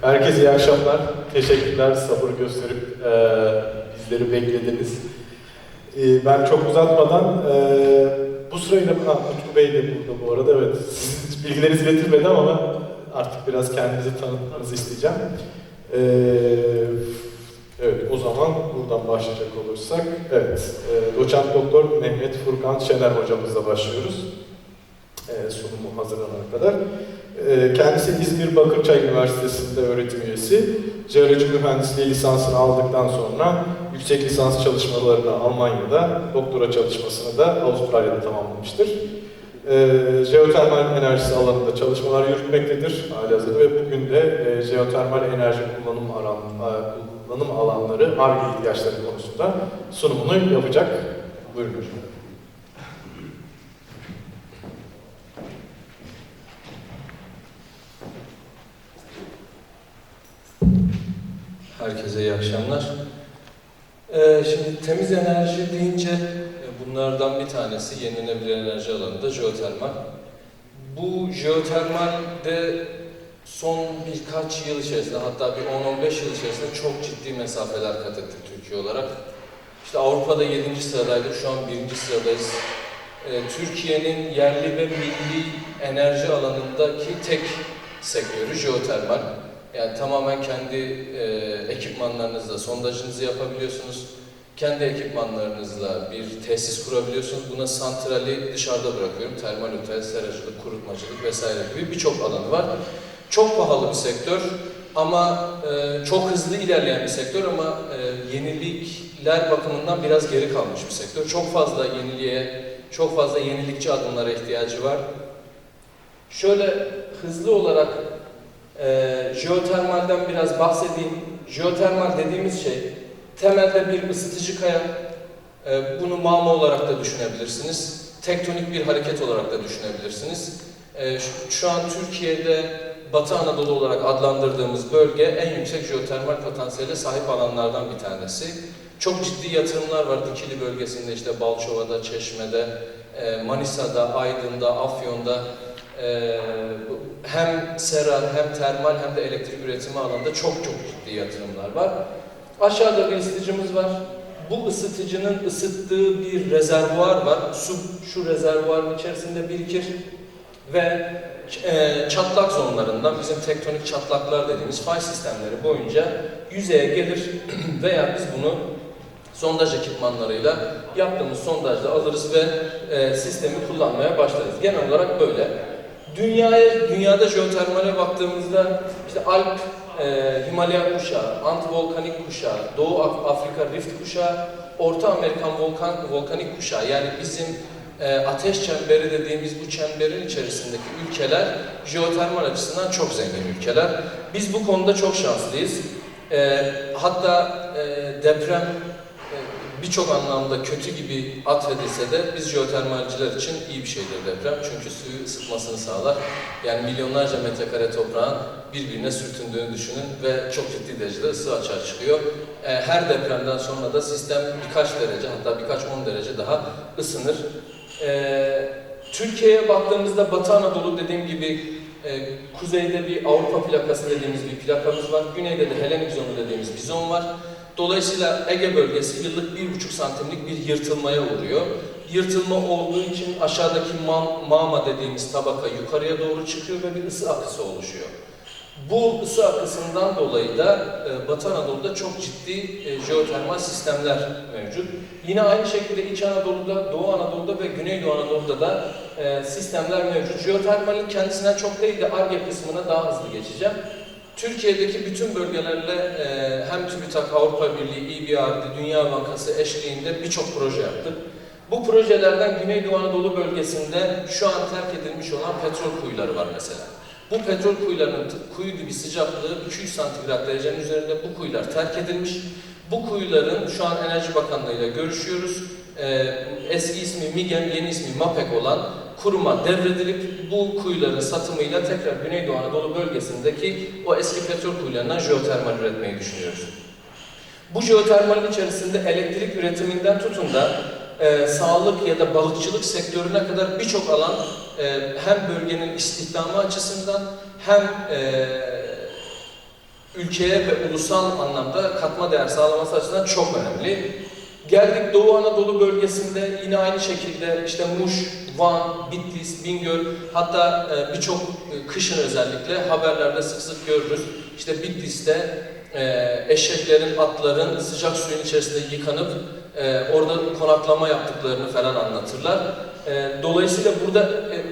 Herkese iyi akşamlar. Teşekkürler sabır gösterip eee, bizleri beklediniz. Eee, ben çok uzatmadan eee, bu sırayla ha, Utku Bey de burada bu arada. Evet, sizin bilgilerinizi iletilmedi ama artık biraz kendinizi tanıtmanızı isteyeceğim. Eee, evet, o zaman buradan başlayacak olursak, evet, eee, doçent doktor Mehmet Furkan Şener hocamızla başlıyoruz. Eee, sunumu hazırlanana kadar. Ee, Kendisi İzmir Bakırçay Üniversitesi'nde öğretim üyesi. Jeoloji mühendisliği lisansını aldıktan sonra yüksek lisans çalışmalarını Almanya'da, doktora çalışmasını da Avustralya'da tamamlamıştır. Ee, Jeotermal enerjisi alanında çalışmalar yürütmektedir halihazırda ve bugün de e, jeotermal enerji kullanım, alan, e, kullanım alanları, ARGE ihtiyaçları konusunda sunumunu yapacak. Buyurun hocam. Herkese iyi akşamlar. Ee, şimdi temiz enerji deyince e, bunlardan bir tanesi yenilenebilir enerji alanında jeotermal. Bu jeotermalde son birkaç yıl içerisinde hatta bir 10-15 yıl içerisinde çok ciddi mesafeler kat ettik Türkiye olarak. İşte Avrupa'da 7. sıradaydık, şu an 1. sıradayız. Ee, Türkiye'nin yerli ve milli enerji alanındaki tek sektörü jeotermal. Yani tamamen kendi e, ekipmanlarınızla sondajınızı yapabiliyorsunuz. Kendi ekipmanlarınızla bir tesis kurabiliyorsunuz. Buna santrali dışarıda bırakıyorum. Termal otel, seracılık, kurutmacılık vesaire gibi birçok alanı var. Çok pahalı bir sektör ama e, çok hızlı ilerleyen bir sektör ama e, yenilikler bakımından biraz geri kalmış bir sektör. Çok fazla yeniliğe, çok fazla yenilikçi adımlara ihtiyacı var. Şöyle hızlı olarak ee, jeotermalden biraz bahsedeyim. Jeotermal dediğimiz şey temelde bir ısıtıcı kaya. Ee, bunu mağma olarak da düşünebilirsiniz. Tektonik bir hareket olarak da düşünebilirsiniz. Şu, şu an Türkiye'de Batı Anadolu olarak adlandırdığımız bölge en yüksek jeotermal potansiyele sahip alanlardan bir tanesi. Çok ciddi yatırımlar var Dikili bölgesinde işte Balçova'da, Çeşme'de, e, Manisa'da, Aydın'da, Afyon'da ee, hem sera hem termal hem de elektrik üretimi alanında çok çok ciddi yatırımlar var. Aşağıda bir ısıtıcımız var. Bu ısıtıcının ısıttığı bir rezervuar var. Su şu rezervuarın içerisinde birikir ve e, çatlak zonlarından bizim tektonik çatlaklar dediğimiz fay sistemleri boyunca yüzeye gelir veya biz bunu sondaj ekipmanlarıyla yaptığımız sondajla alırız ve e, sistemi kullanmaya başlarız. Genel olarak böyle. Dünyaya, dünyada jeotermale baktığımızda işte Alp, e, Himalaya kuşağı, antivolkanik kuşağı, Doğu Af- Afrika rift kuşağı, Orta Amerikan volkan, volkanik kuşağı yani bizim e, ateş çemberi dediğimiz bu çemberin içerisindeki ülkeler jeotermal açısından çok zengin ülkeler. Biz bu konuda çok şanslıyız. E, hatta e, deprem birçok anlamda kötü gibi atfedilse de biz jeotermalciler için iyi bir şeydir deprem. Çünkü suyu ısıtmasını sağlar. Yani milyonlarca metrekare toprağın birbirine sürtündüğünü düşünün ve çok ciddi derecede ısı açığa çıkıyor. E, Her depremden sonra da sistem birkaç derece hatta birkaç on derece daha ısınır. E, Türkiye'ye baktığımızda Batı Anadolu dediğim gibi e, kuzeyde bir Avrupa plakası dediğimiz bir plakamız var. Güneyde de Helenik zonu dediğimiz bir zon var. Dolayısıyla Ege bölgesi yıllık bir buçuk santimlik bir yırtılmaya uğruyor. Yırtılma olduğu için aşağıdaki ma- mağma dediğimiz tabaka yukarıya doğru çıkıyor ve bir ısı akısı oluşuyor. Bu ısı akısından dolayı da e, Batı Anadolu'da çok ciddi e, jeotermal sistemler mevcut. Yine aynı şekilde İç Anadolu'da, Doğu Anadolu'da ve Güneydoğu Anadolu'da da e, sistemler mevcut. Jeotermalin kendisinden çok değil de ARGE kısmına daha hızlı geçeceğim. Türkiye'deki bütün bölgelerle e, hem TÜBİTAK, Avrupa Birliği, EBRD, Dünya Bankası eşliğinde birçok proje yaptık. Bu projelerden Güneydoğu Anadolu bölgesinde şu an terk edilmiş olan petrol kuyuları var mesela. Bu petrol kuyularının kuyu dibi sıcaklığı 200 santigrat derecenin üzerinde bu kuyular terk edilmiş. Bu kuyuların şu an Enerji Bakanlığı ile görüşüyoruz. Ee, eski ismi MİGEM, yeni ismi MAPEK olan kuruma devredilip bu kuyuların satımıyla tekrar Güneydoğu Anadolu bölgesindeki o eski petrol kuyularından jeotermal üretmeyi düşünüyoruz. Bu jeotermalin içerisinde elektrik üretiminden tutun da e, sağlık ya da balıkçılık sektörüne kadar birçok alan e, hem bölgenin istihdamı açısından hem e, ülkeye ve ulusal anlamda katma değer sağlaması açısından çok önemli. Geldik Doğu Anadolu bölgesinde yine aynı şekilde işte Muş, Van, Bitlis, Bingöl hatta e, birçok e, kışın özellikle haberlerde sık sık görürüz. İşte Bitlis'te e, eşeklerin, atların sıcak suyun içerisinde yıkanıp e, orada konaklama yaptıklarını falan anlatırlar. E, dolayısıyla burada e,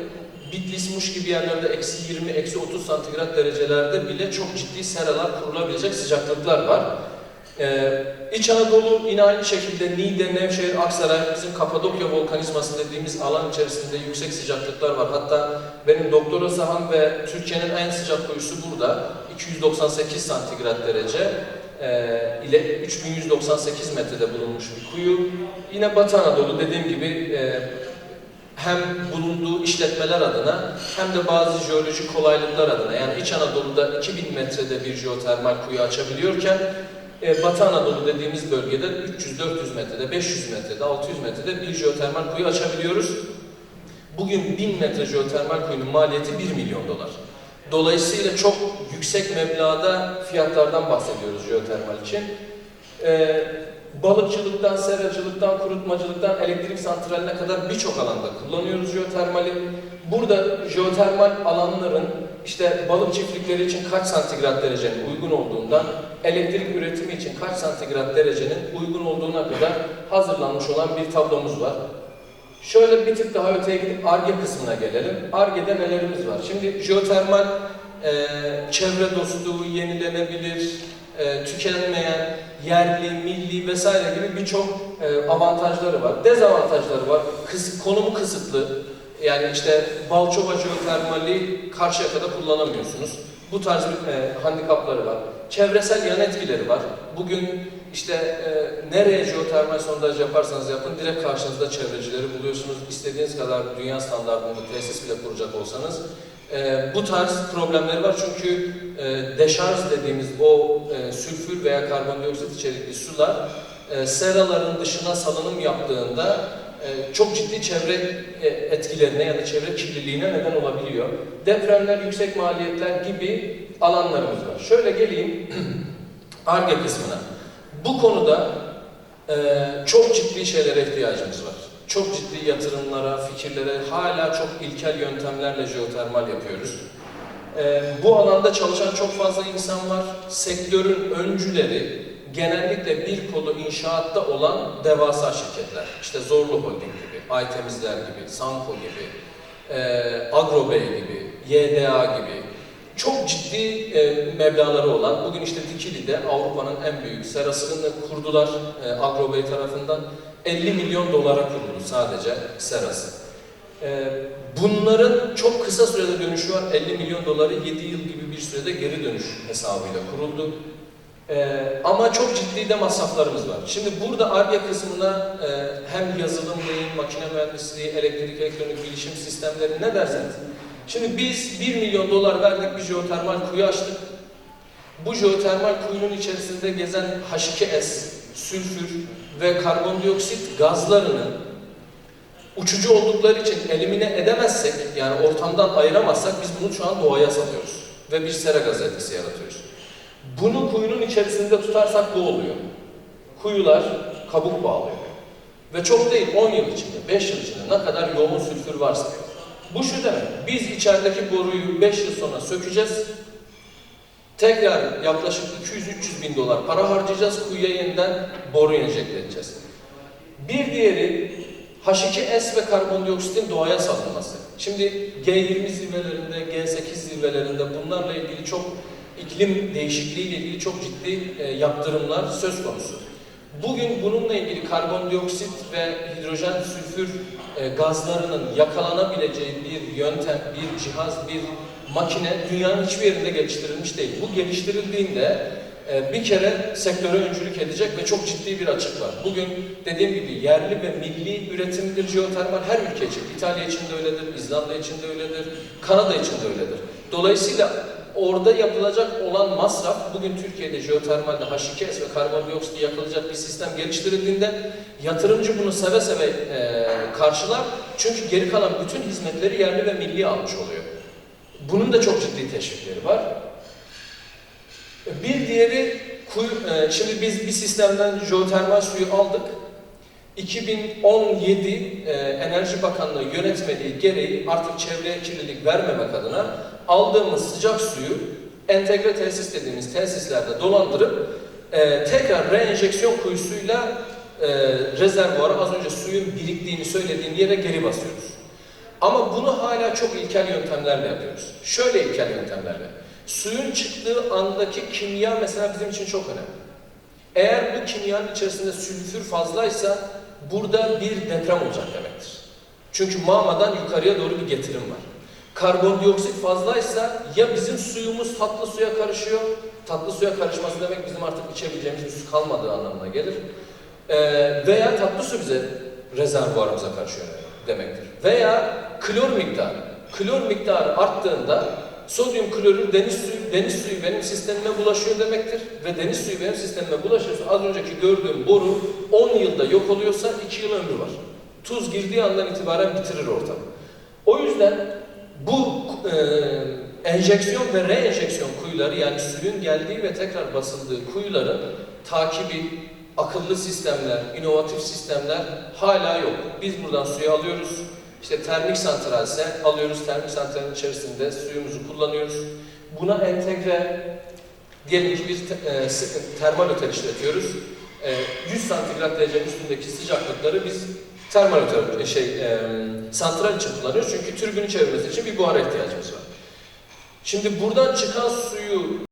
Bitlis, Muş gibi yerlerde eksi 20, eksi 30 santigrat derecelerde bile çok ciddi seralar kurulabilecek sıcaklıklar var. Ee, İç Anadolu yine aynı şekilde Niğde, Nevşehir, Aksaray, bizim Kapadokya volkanizması dediğimiz alan içerisinde yüksek sıcaklıklar var. Hatta benim doktora saham ve Türkiye'nin en sıcak kuyusu burada. 298 santigrat derece e, ile 3198 metrede bulunmuş bir kuyu. Yine Batı Anadolu dediğim gibi e, hem bulunduğu işletmeler adına hem de bazı jeolojik kolaylıklar adına yani İç Anadolu'da 2000 metrede bir jeotermal kuyu açabiliyorken e, Batı Anadolu dediğimiz bölgede 300-400 metrede, 500 metrede, 600 metrede bir jeotermal kuyu açabiliyoruz. Bugün 1000 metre jeotermal kuyunun maliyeti 1 milyon dolar. Dolayısıyla çok yüksek meblağda fiyatlardan bahsediyoruz jeotermal için. Ee, balıkçılıktan, seracılıktan, kurutmacılıktan elektrik santraline kadar birçok alanda kullanıyoruz jeotermali. Burada jeotermal alanların işte balık çiftlikleri için kaç santigrat derecenin uygun olduğundan, elektrik üretimi için kaç santigrat derecenin uygun olduğuna kadar hazırlanmış olan bir tablomuz var. Şöyle bir tık daha öteye gidip ARGE kısmına gelelim. ARGE'de nelerimiz var? Şimdi jeotermal e, çevre dostu, yenilenebilir, e, tükenmeyen, yerli, milli vesaire gibi birçok e, avantajları var. Dezavantajları var. Kıs, konumu kısıtlı. Yani işte Balçova jeotermali Karşıyaka'da kullanamıyorsunuz. Bu tarz e, handikapları var. Çevresel yan etkileri var. Bugün işte e, nereye jeotermal sondaj yaparsanız yapın direkt karşınızda çevrecileri buluyorsunuz. İstediğiniz kadar dünya standartında tesis bile kuracak olsanız e, bu tarz problemleri var çünkü e, deşarj dediğimiz o e, sülfür veya karbondioksit içerikli sular e, seraların dışına salınım yaptığında e, çok ciddi çevre e, etkilerine ya da çevre kirliliğine neden olabiliyor. Depremler, yüksek maliyetler gibi alanlarımız var. Şöyle geleyim ARGE kısmına. Bu konuda e, çok ciddi şeylere ihtiyacımız var. Çok ciddi yatırımlara, fikirlere, hala çok ilkel yöntemlerle jeotermal yapıyoruz. Bu alanda çalışan çok fazla insan var. Sektörün öncüleri genellikle bir kolu inşaatta olan devasa şirketler. İşte Zorlu Holding gibi, Aytemizler gibi, Sanko gibi, e, Agrobey gibi, YDA gibi çok ciddi e, meblağları olan, bugün işte Dikili'de Avrupa'nın en büyük serasını kurdular e, Agrobey tarafından. 50 milyon dolara kuruldu sadece serası. E, bunların çok kısa sürede dönüşü var. 50 milyon doları 7 yıl gibi bir sürede geri dönüş hesabıyla kuruldu. Ee, ama çok ciddi de masraflarımız var. Şimdi burada ARGE kısmına e, hem yazılım deyin, makine mühendisliği, elektrik, elektronik bilişim sistemleri ne derseniz. Şimdi biz 1 milyon dolar verdik bir jeotermal kuyu açtık. Bu jeotermal kuyunun içerisinde gezen H2S, sülfür ve karbondioksit gazlarını uçucu oldukları için elimine edemezsek, yani ortamdan ayıramazsak biz bunu şu an doğaya salıyoruz. Ve bir sera gazı etkisi yaratıyoruz. Bunu kuyunun içerisinde tutarsak bu oluyor. Kuyular kabuk bağlıyor. Ve çok değil 10 yıl içinde, 5 yıl içinde ne kadar yoğun sülfür varsa. Bu şu demek, biz içerideki boruyu 5 yıl sonra sökeceğiz. Tekrar yaklaşık 200-300 bin dolar para harcayacağız, kuyuya yeniden boru enjekte edeceğiz. Bir diğeri H2S ve karbondioksitin doğaya salınması. Şimdi G20 zirvelerinde, G8 zirvelerinde bunlarla ilgili çok iklim değişikliği ile ilgili çok ciddi e, yaptırımlar söz konusu. Bugün bununla ilgili karbondioksit ve hidrojen sülfür e, gazlarının yakalanabileceği bir yöntem, bir cihaz, bir makine dünyanın hiçbir yerinde geliştirilmiş değil. Bu geliştirildiğinde e, bir kere sektöre öncülük edecek ve çok ciddi bir açık var. Bugün dediğim gibi yerli ve milli üretimdir jeotermal her ülke için. İtalya için de öyledir, İzlanda için de öyledir, Kanada için de öyledir. Dolayısıyla orada yapılacak olan masraf bugün Türkiye'de jeotermalde H2S ve karbondioksit yakılacak bir sistem geliştirildiğinde yatırımcı bunu seve seve e, karşılar. Çünkü geri kalan bütün hizmetleri yerli ve milli almış oluyor. Bunun da çok ciddi teşvikleri var. Bir diğeri e, şimdi biz bir sistemden jeotermal suyu aldık. 2017 e, Enerji Bakanlığı yönetmeliği gereği artık çevreye kirlilik vermemek adına aldığımız sıcak suyu entegre tesis dediğimiz tesislerde dolandırıp e, tekrar reenjeksiyon kuyusuyla e, rezervuara az önce suyun biriktiğini söylediğim yere geri basıyoruz. Ama bunu hala çok ilkel yöntemlerle yapıyoruz. Şöyle ilkel yöntemlerle. Suyun çıktığı andaki kimya mesela bizim için çok önemli. Eğer bu kimyanın içerisinde sülfür fazlaysa burada bir deprem olacak demektir. Çünkü mağmadan yukarıya doğru bir getirim var. Karbondioksit fazlaysa ya bizim suyumuz tatlı suya karışıyor, tatlı suya karışması demek bizim artık içebileceğimiz su kalmadığı anlamına gelir. Ee, veya tatlı su bize rezervuarımıza karışıyor demektir. Veya klor miktarı. Klor miktarı arttığında sodyum klorür deniz suyu, deniz suyu benim sistemime bulaşıyor demektir. Ve deniz suyu benim sistemime bulaşırsa az önceki gördüğüm boru 10 yılda yok oluyorsa 2 yıl ömrü var. Tuz girdiği andan itibaren bitirir ortamı. O yüzden bu e, enjeksiyon ve reenjeksiyon kuyuları yani suyun geldiği ve tekrar basıldığı kuyuların takibi, akıllı sistemler, inovatif sistemler hala yok. Biz buradan suyu alıyoruz. İşte termik santralse alıyoruz termik santralin içerisinde suyumuzu kullanıyoruz. Buna entegre diyelim ki bir e, termal otel işletiyoruz. E, 100 santigrat derece üstündeki sıcaklıkları biz termal otel, e, şey, e, santral için kullanıyoruz. Çünkü türbünü çevirmesi için bir buhara ihtiyacımız var. Şimdi buradan çıkan suyu